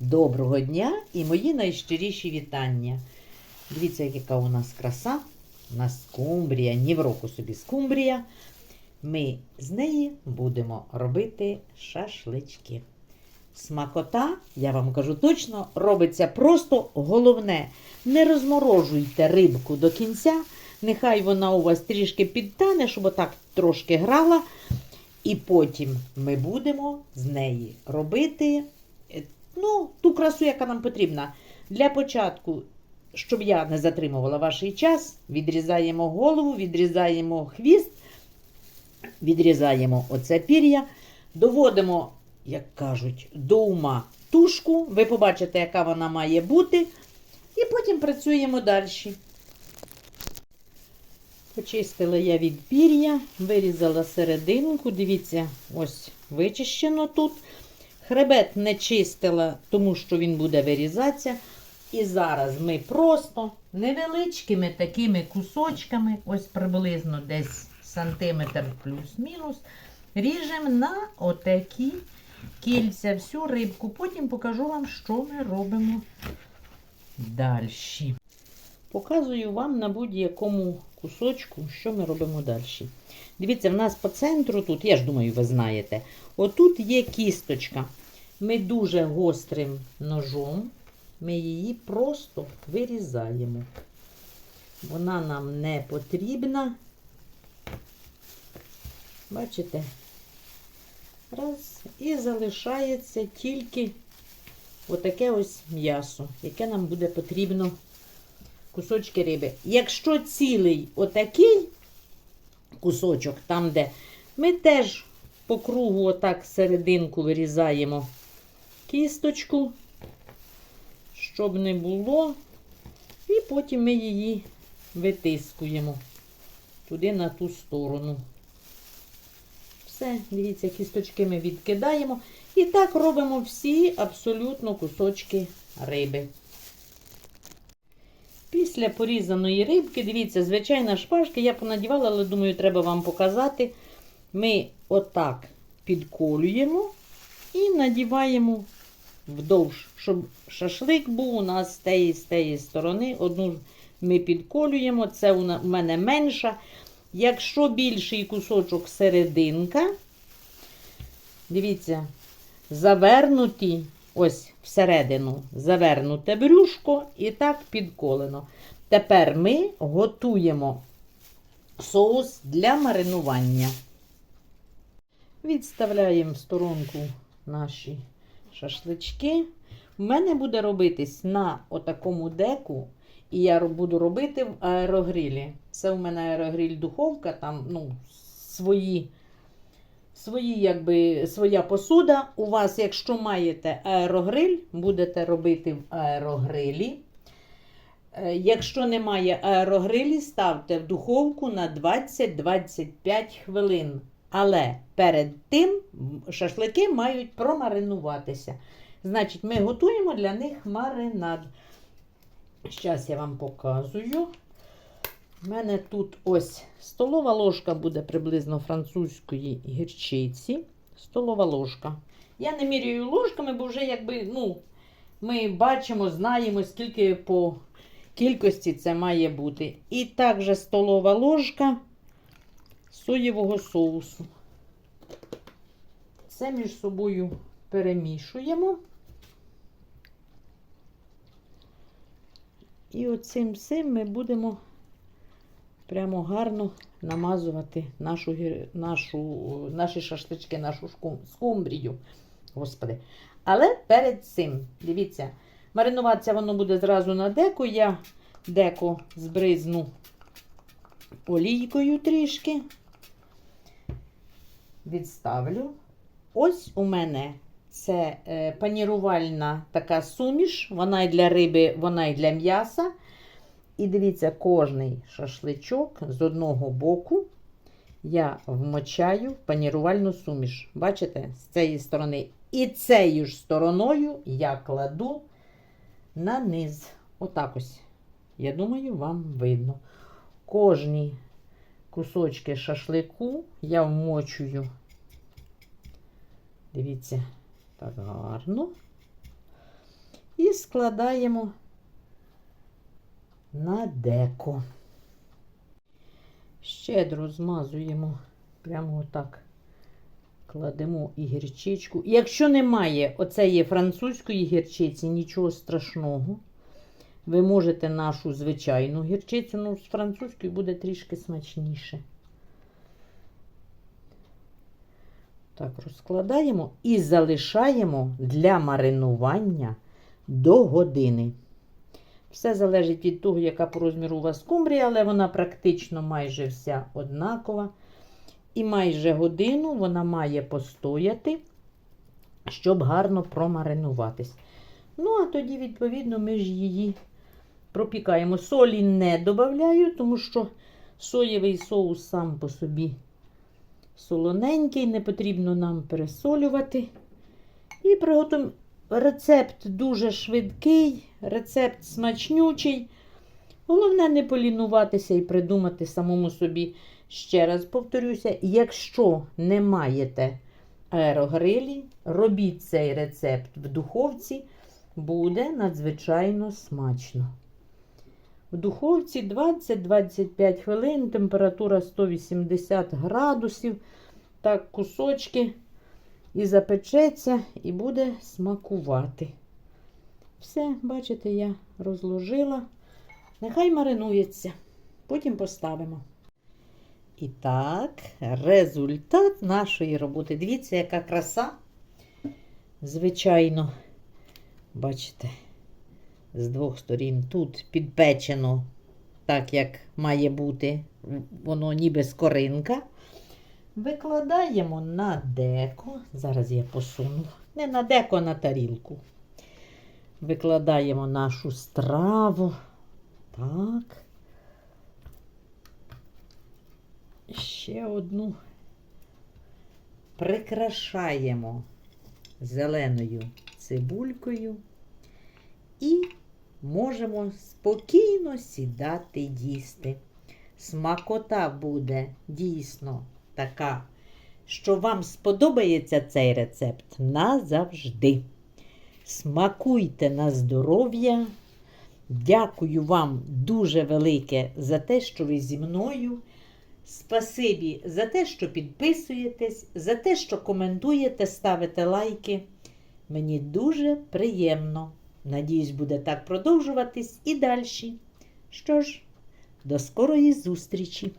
Доброго дня і мої найщиріші вітання. Дивіться, яка у нас краса. У нас скумбрія, ні в року собі скумбрія. Ми з неї будемо робити шашлички. Смакота, я вам кажу точно, робиться просто головне. Не розморожуйте рибку до кінця. Нехай вона у вас трішки підтане, щоб отак трошки грала. І потім ми будемо з неї робити ну, ту красу, яка нам потрібна. Для початку, щоб я не затримувала ваш час, відрізаємо голову, відрізаємо хвіст, відрізаємо оце пір'я, доводимо, як кажуть, до ума тушку. Ви побачите, яка вона має бути. І потім працюємо далі. Почистила я від пір'я, вирізала серединку. Дивіться, ось вичищено тут. Хребет не чистила, тому що він буде вирізатися. І зараз ми просто невеличкими такими кусочками, ось приблизно десь сантиметр плюс-мінус, ріжемо на отакі кільця всю рибку. Потім покажу вам, що ми робимо далі. Показую вам на будь-якому кусочку, що ми робимо далі. Дивіться, в нас по центру тут, я ж думаю, ви знаєте, отут є кісточка. Ми дуже гострим ножом, ми її просто вирізаємо. Вона нам не потрібна. Бачите? Раз. І залишається тільки отаке ось м'ясо, яке нам буде потрібно кусочки риби. Якщо цілий отакий кусочок, там, де ми теж по кругу отак серединку вирізаємо кісточку, щоб не було, і потім ми її витискуємо туди на ту сторону. Все, дивіться, кісточки ми відкидаємо. І так робимо всі абсолютно кусочки риби. Після порізаної рибки, дивіться, звичайна шпажка, я понадівала, але думаю, треба вам показати. Ми отак підколюємо і надіваємо вдовж, щоб шашлик був у нас з тієї, з тієї сторони. Одну ми підколюємо, це у мене менша. Якщо більший кусочок серединка, дивіться, завернуті ось всередину завернуте брюшко і так підколено. Тепер ми готуємо соус для маринування. Відставляємо в сторонку наші шашлички. У мене буде робитись на отакому деку, і я буду робити в аерогрилі. Це у мене аерогриль духовка, там ну, свої свої, якби, своя посуда. У вас, якщо маєте аерогриль, будете робити в аерогрилі. Е, Якщо немає аерогрилі, ставте в духовку на 20-25 хвилин. Але перед тим шашлики мають промаринуватися. Значить, ми готуємо для них маринад. Зараз я вам показую. У мене тут ось столова ложка буде приблизно французької гірчиці. Столова ложка. Я не міряю ложками, бо вже якби, ну, ми бачимо, знаємо, скільки по кількості це має бути. І також столова ложка соєвого соусу. Це між собою перемішуємо. І оцим всім ми будемо прямо гарно намазувати нашу, нашу, наші шашлички, нашу скумбрію. Господи. Але перед цим, дивіться, маринуватися воно буде зразу на деку. Я деко збризну олійкою трішки. Відставлю. Ось у мене це е, панірувальна така суміш. Вона і для риби, вона і для м'яса. І дивіться, кожний шашличок з одного боку я вмочаю в панірувальну суміш. Бачите, з цієї сторони. І цією ж стороною я кладу на низ. Отак ось. Я думаю, вам видно. Кожні кусочки шашлику я вмочую. Дивіться, так гарно. і складаємо на деко. Щедро змазуємо прямо отак. Кладемо і гірчичку. І Якщо немає оцеї французької гірчиці, нічого страшного. Ви можете нашу звичайну гірчицю, ну, з французькою буде трішки смачніше. Так, розкладаємо і залишаємо для маринування до години. Все залежить від того, яка по розміру у вас скумбрія, але вона практично майже вся однакова. І майже годину вона має постояти, щоб гарно промаринуватись. Ну, а тоді, відповідно, ми ж її пропікаємо. Солі не додаю, тому що соєвий соус сам по собі солоненький, не потрібно нам пересолювати. І приготуємо. Рецепт дуже швидкий, рецепт смачнючий. Головне не полінуватися і придумати самому собі. Ще раз повторюся, якщо не маєте аерогрилі, робіть цей рецепт в духовці, буде надзвичайно смачно. В духовці 20-25 хвилин, температура 180 градусів. Так, кусочки і запечеться, і буде смакувати. Все, бачите, я розложила. Нехай маринується. Потім поставимо. І так, результат нашої роботи. Дивіться, яка краса. Звичайно, бачите, з двох сторін тут підпечено, так як має бути, воно ніби скоринка. Викладаємо на деко. Зараз я посуну. Не на деко, а на тарілку. Викладаємо нашу страву. Так. Ще одну прикрашаємо зеленою цибулькою і можемо спокійно сідати їсти. Смакота буде дійсно така, що вам сподобається цей рецепт назавжди. Смакуйте на здоров'я. Дякую вам дуже велике за те, що ви зі мною. Спасибі за те, що підписуєтесь, за те, що коментуєте, ставите лайки. Мені дуже приємно. Надіюсь, буде так продовжуватись і далі. Що ж, до скорої зустрічі!